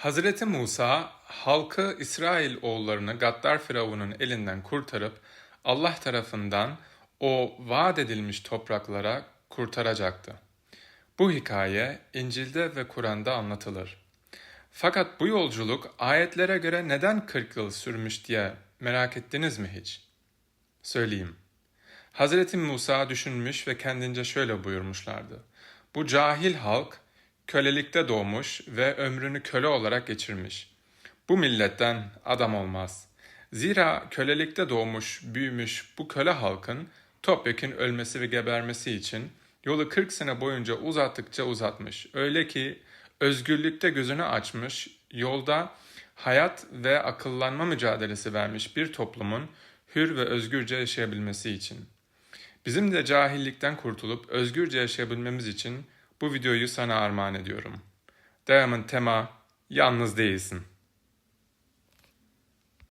Hazreti Musa halkı İsrail oğullarını Gaddar Firavun'un elinden kurtarıp Allah tarafından o vaat edilmiş topraklara kurtaracaktı. Bu hikaye İncil'de ve Kur'an'da anlatılır. Fakat bu yolculuk ayetlere göre neden 40 yıl sürmüş diye merak ettiniz mi hiç? Söyleyeyim. Hazreti Musa düşünmüş ve kendince şöyle buyurmuşlardı. Bu cahil halk kölelikte doğmuş ve ömrünü köle olarak geçirmiş. Bu milletten adam olmaz. Zira kölelikte doğmuş, büyümüş bu köle halkın topyekun ölmesi ve gebermesi için yolu 40 sene boyunca uzattıkça uzatmış. Öyle ki özgürlükte gözünü açmış, yolda hayat ve akıllanma mücadelesi vermiş bir toplumun hür ve özgürce yaşayabilmesi için. Bizim de cahillikten kurtulup özgürce yaşayabilmemiz için bu videoyu sana armağan ediyorum. Devamın tema yalnız değilsin.